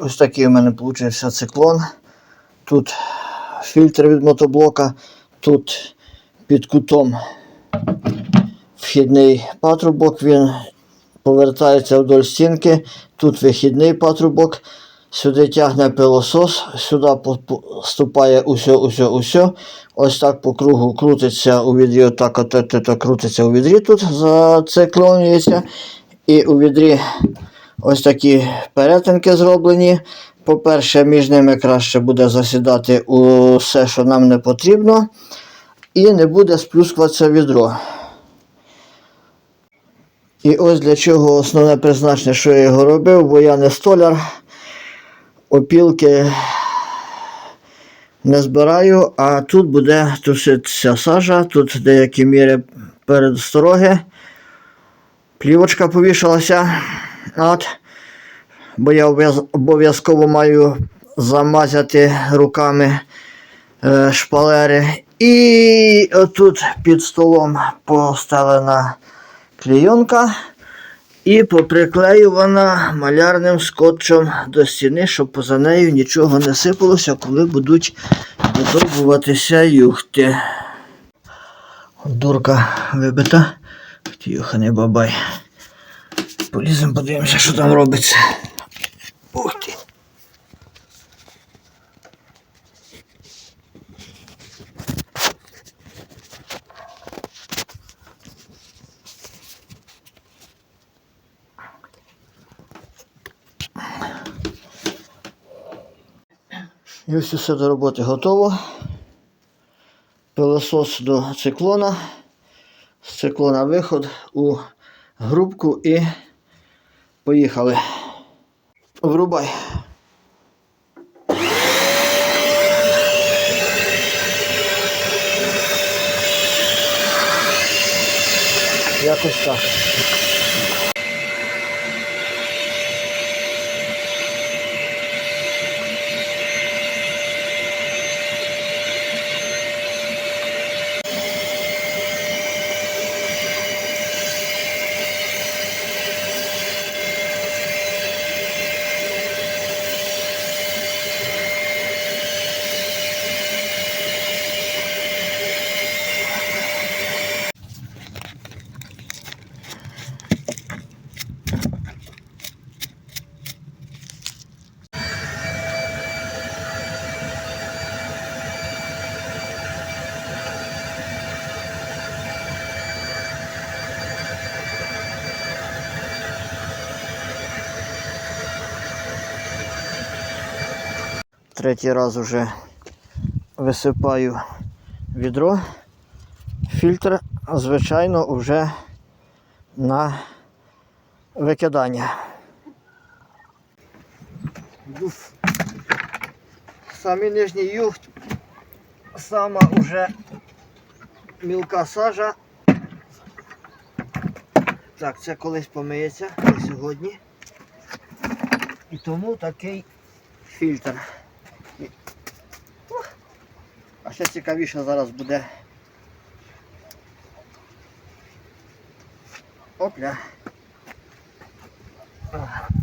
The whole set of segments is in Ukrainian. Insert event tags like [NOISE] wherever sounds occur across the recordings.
Ось такий у мене вийшов циклон. Тут фільтр від мотоблока, тут під кутом вхідний патрубок, він повертається вдоль стінки, тут вихідний патрубок, сюди тягне пилосос, сюди поступає усе, усе, усе. Ось так по кругу крутиться у відрі, отак от, от, от, крутиться у відрі тут, зациклонюється. І у відрі ось такі перетинки зроблені. По-перше, між ними краще буде засідати усе, що нам не потрібно, і не буде сплюскуватися відро. І ось для чого основне призначення, що я його робив, бо я не столяр, опілки не збираю, а тут буде тушитися сажа, тут деякі міри передстороги. Плівочка повішалася. От. Бо я обов'язково маю замазати руками е, шпалери. І отут під столом постелена клейонка і поприклеювана малярним скотчем до стіни, щоб поза нею нічого не сипалося, коли будуть видовбуватися юхти. Дурка вибита. Юханий бабай. Поліземо, подивимося, що там робиться. Ух ти. І ось усе до роботи готово. Пилосос до циклона. З циклона виход у грубку і поїхали. Врубай. Якось так. Третій раз вже висипаю відро. Фільтр, звичайно, вже на викидання. Самий нижній юхт, сама вже мілка сажа. Так, це колись помиється, сьогодні. І тому такий фільтр. Ще цікавіше зараз буде. Опля.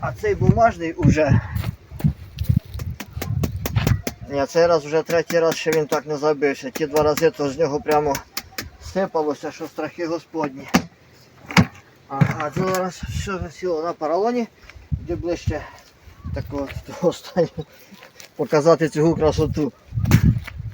А цей бумажний уже. Ні, цей раз вже третій раз ще він так не забився. Ті два рази то з нього прямо сипалося, що страхи господні. А, а зараз все засіло на поролоні, де ближче такого [LAUGHS] того останнього показати цю красоту.